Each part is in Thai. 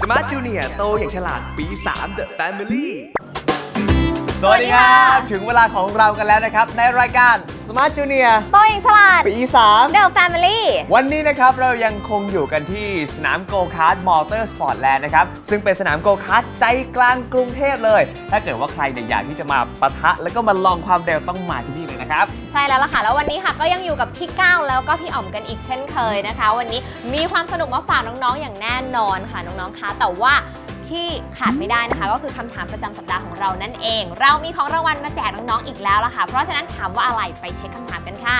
สมาร์ทจูเนียโตอย่างฉลาดปี3 The Family สวัสดีครับถึงเวลาของเรากันแล้วนะครับ ในรายการ Smart Junior โตเองฉลาดปีเดอะแฟมิลี่3วันนี้นะครับเรายังคงอยู่กันที่สนามโกคาร์ดมอเตอร์สปอร์ตแลนด์นะครับ ซึ่งเป็นสนามโกคาร์ดใจกลางกรุงเทพเลย ถ้าเกิดว่าใครเนี่ยอยากที่จะมาปะทะ แล้วก็มาลองความเร็วต้องมาที่นี่เลยนะครับ ใช่แล้วล่ะค่ะ แล้ววันนี้ค่ะก็ยังอยู่กับพี่ก้าวแล้วก็พี่อ๋อมกันอีกเช่นเคยนะคะ วันนี้มีความสนุกมาฝากน้องๆอย่างแน่นอนค่ะน้องๆคะแต่ว่า ที่ขาดไม่ได้นะคะ ก็คือคำถามประจำสัปดาห์ของเรานั่นเอง เรามีของรางวัลมาแจกน้องๆอีกแล้วล่ะค่ะ เพราะฉะนั้นถามว่าอะไรไปเช็คคำถามกันค่ะ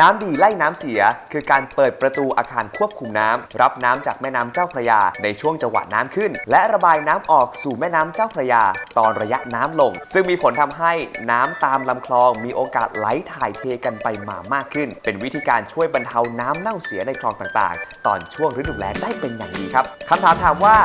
น้ำดีไล่น้ำเสีย คือการเปิดประตูอาคารควบคุมน้ำรับน้ำจากแม่น้ำเจ้าพระยา ในช่วงจังหวะน้ำขึ้น และระบายน้ำออกสู่แม่น้ำเจ้าพระยา ตอนระยะน้ำลง ซึ่งมีผลทำให้น้ำตามลำคลองมีโอกาสไหลถ่ายเทกันไปมามากขึ้น เป็นวิธีการช่วยบรรเทาน้ำเน่าเสียในคลองต่างๆ ตอนช่วงฤดูแล้งได้เป็นอย่างดีครับคำถามถามว่า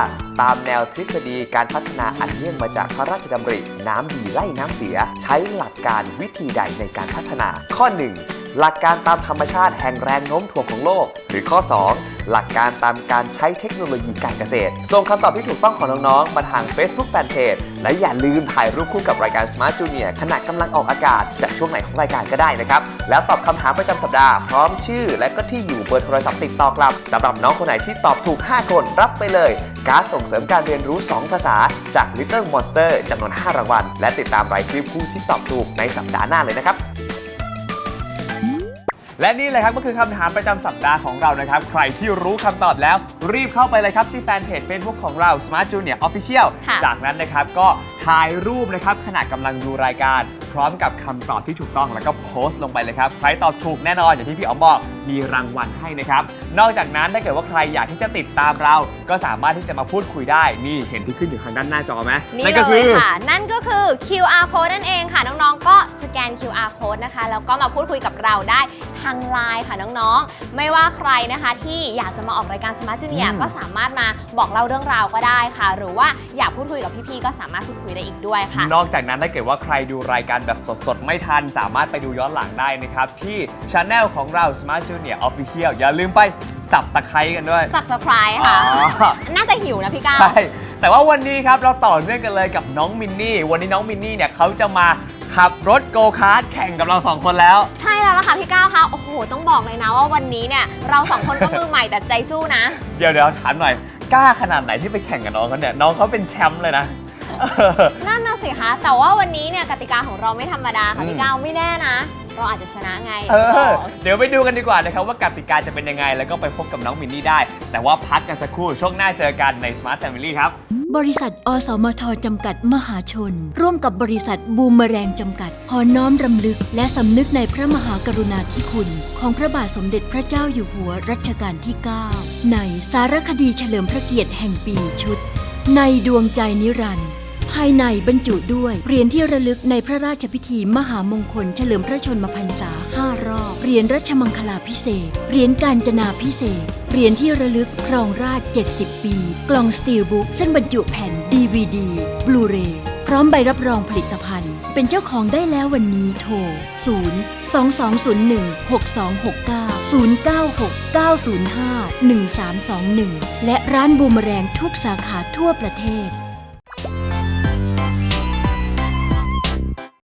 ตามแนวทฤษฎีการพัฒนาอันเนื่องมาจากพระราชดำริ น้ำดีไล่น้ำเสีย ใช้หลักการวิธีใดในการพัฒนา ข้อ 1 หลักการตามธรรมชาติแห่งแรงโน้มถ่วงของโลก หรือข้อ 2 หลักการตามการใช้เทคโนโลยีการเกษตร ส่งคำตอบที่ถูกต้องของน้องๆมาทาง Facebook Fanpage และอย่าลืมถ่ายรูปคู่กับรายการ Smart Junior ขณะกำลังออกอากาศจากช่วงไหนของรายการก็ได้นะครับ แล้วตอบคำถามประจำสัปดาห์พร้อมชื่อ และก็ที่อยู่เบอร์โทรศัพท์ติดต่อกลับสำหรับน้องคนไหนที่ตอบถูก 5 คนรับไปเลย การส่งเสริมการเรียนรู้ 2 ภาษาจาก Little Monster จำนวน 5 รางวัล และติดตามรายชื่อผู้ที่ตอบถูกในสัปดาห์หน้าเลยนะครับ และนี่เลยครับก็คือคำถามประจำสัปดาห์ของเรานะครับ ใครที่รู้คำตอบแล้วรีบเข้าไปเลยครับที่แฟนเพจ Facebook ของเรา Smart Junior Official ค่ะ จากนั้นนะครับก็ ถ่ายรูปนะครับขณะกำลังดูรายการ พร้อมกับคำตอบที่ถูกต้องแล้วก็โพสต์ลงไปเลยครับ ใครตอบถูกแน่นอนอย่างที่พี่อ๋อมบอกมีรางวัลให้นะครับ นอกจากนั้นถ้าเกิดว่าใครอยากที่จะติดตามเรา ก็สามารถที่จะมาพูดคุยได้ นี่เห็นที่ขึ้นอยู่ทางด้านหน้าจอไหมนี่นั่นก็เลคืยอ ค่ะ นั่นก็คือ QR code นั่นเองค่ะ น้องๆ ก็สแกน QR code นะคะ แล้วก็มาพูดคุยกับเราได้ทางไลน์ค่ะน้องๆ ไม่ว่าใครนะคะที่อยากจะมาออกรายการ Smart Junior อืม ก็สามารถมาบอกเล่าเรื่องราวก็ได้ค่ะ หรือว่าอยากพูดคุยกับพี่ๆ ก็สามารถพูดคุยได้อีกด้วยค่ะ นอกจากนั้นถ้าเกิดว่าใครดูรายการแบบสดๆ ไม่ทัน สามารถไปดูย้อนหลังได้นะครับ ที่ช anel ของเรา Smart Junior Official อย่าลืมไปสับตะไคร้กันด้วย Subscribe ค่ะ อ๋อ น่าจะหิวนะพี่ก้าว ใช่แต่ว่าวันนี้ครับเราต่อเนื่องกันเลยกับน้องมินนี่ วันนี้น้องมินนี่เนี่ยเขาจะมาขับรถโกคาร์ทแข่งกับเราสองคนแล้ว ใช่แล้วล่ะค่ะพี่ก้าวคะโอ้โห ต้องบอกเลยนะว่าวันนี้เนี่ย เราสองคนก็มือใหม่แต่ใจสู้นะ เดี๋ยวเดี๋ยวถามหน่อยกล้าขนาดไหนที่ไปแข่งกับน้องเขาเนี่ยน้องเขาเป็นแชมป์เลยนะ นั่นน่ะสิคะแต่ว่าวันนี้เนี่ยกติกาของเราไม่ธรรมดาค่ะอืมพี่ก้าวไม่แน่นะ เราอาจจะชนะไงเออเดี๋ยวไปดูกันดีกว่านะครับว่ากติกาจะเป็นยังไง แล้วก็ไปพบกับน้องมินนี่ได้ แต่ว่าพักกันสักครู่ช่วงหน้าเจอกันใน Smart Family ครับ บริษัท อสมทจำกัดมหาชน ร่วมกับบริษัทบูมเมอแรงจำกัด ขอน้อมรำลึก และสำนึกในพระมหากรุณาธิคุณ ของพระบาทสมเด็จพระเจ้าอยู่หัวรัชกาลที่ 9 ในสารคดีเฉลิมพระเกียรติแห่งปีชุด ในดวงใจนิรันดร์ ภายในบรรจุด้วยเหรียญที่ระลึกในพระราชพิธีมหามงคล เฉลิมพระชนมพรรษา 5 รอบ เหรียญรัชมังคลาพิเศษ เหรียญการจนาพิเศษ เหรียญที่ระลึกครองราช 70 ปี กล่องสตีลบุ๊กซึ่งบรรจุแผ่น DVD บลูเรย์พร้อมใบรับรองผลิตภัณฑ์ เป็นเจ้าของได้แล้ววันนี้โทร 0 2201 6269 096 905 1321 และร้านบูมแมอแรงทุกสาขาทั่วประเทศ